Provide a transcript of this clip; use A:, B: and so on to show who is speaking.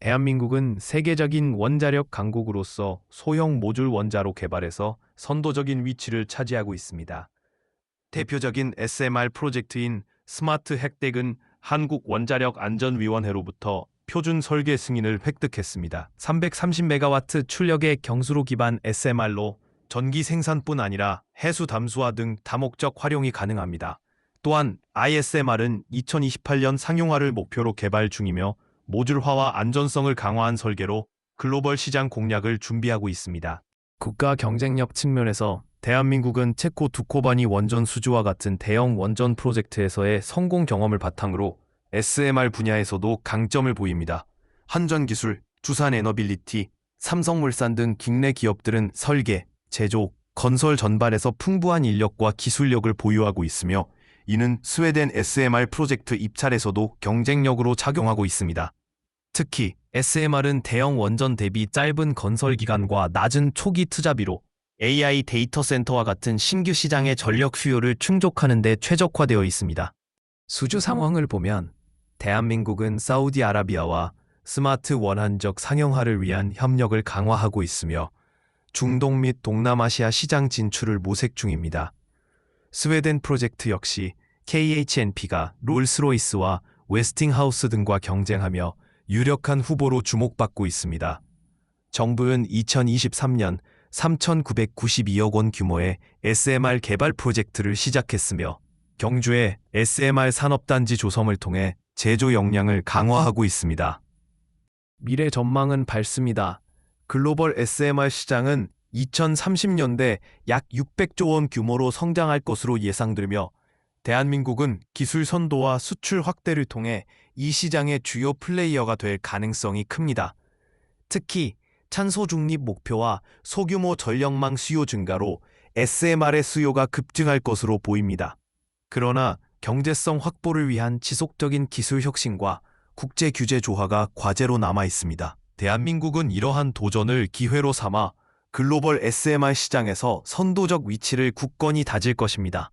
A: 대한민국은 세계적인 원자력 강국으로서 소형 모듈 원자로 개발에서 선도적인 위치를 차지하고 있습니다. 대표적인 SMR 프로젝트인 스마트 핵덱은 한국 원자력 안전위원회로부터 표준 설계 승인을 획득했습니다. 330메가와트 출력의 경수로 기반 SMR로 전기 생산뿐 아니라 해수 담수화 등 다목적 활용이 가능합니다. 또한 ISMR은 2028년 상용화를 목표로 개발 중이며 모듈화와 안전성을 강화한 설계로 글로벌 시장 공략을 준비하고 있습니다. 국가 경쟁력 측면에서 대한민국은 체코 두코바니 원전 수주와 같은 대형 원전 프로젝트에서의 성공 경험을 바탕으로 SMR 분야에서도 강점을 보입니다. 한전 기술, 두산에너빌리티, 삼성물산 등 국내 기업들은 설계, 제조, 건설 전반에서 풍부한 인력과 기술력을 보유하고 있으며 이는 스웨덴 SMR 프로젝트 입찰에서도 경쟁력으로 작용하고 있습니다. 특히 SMR은 대형 원전 대비 짧은 건설 기간과 낮은 초기 투자비로 AI 데이터 센터와 같은 신규 시장의 전력 수요를 충족하는 데 최적화되어 있습니다. 수주 상황을 보면 대한민국은 사우디아라비아와 스마트 원한적 상용화를 위한 협력을 강화하고 있으며 중동 및 동남아시아 시장 진출을 모색 중입니다. 스웨덴 프로젝트 역시 KHNP가 롤스로이스와 웨스팅하우스 등과 경쟁하며 유력한 후보로 주목받고 있습니다. 정부는 2023년 3,992억 원 규모의 SMR 개발 프로젝트를 시작했으며 경주에 SMR 산업단지 조성을 통해 제조 역량을 강화하고 있습니다. 미래 전망은 밝습니다. 글로벌 SMR 시장은 2030년대 약 600조 원 규모로 성장할 것으로 예상되며 대한민국은 기술 선도와 수출 확대를 통해 이 시장의 주요 플레이어가 될 가능성이 큽니다. 특히 탄소 중립 목표와 소규모 전력망 수요 증가로 SMR의 수요가 급증할 것으로 보입니다. 그러나 경제성 확보를 위한 지속적인 기술 혁신과 국제 규제 조화가 과제로 남아 있습니다. 대한민국은 이러한 도전을 기회로 삼아 글로벌 SMR 시장에서 선도적 위치를 굳건히 다질 것입니다.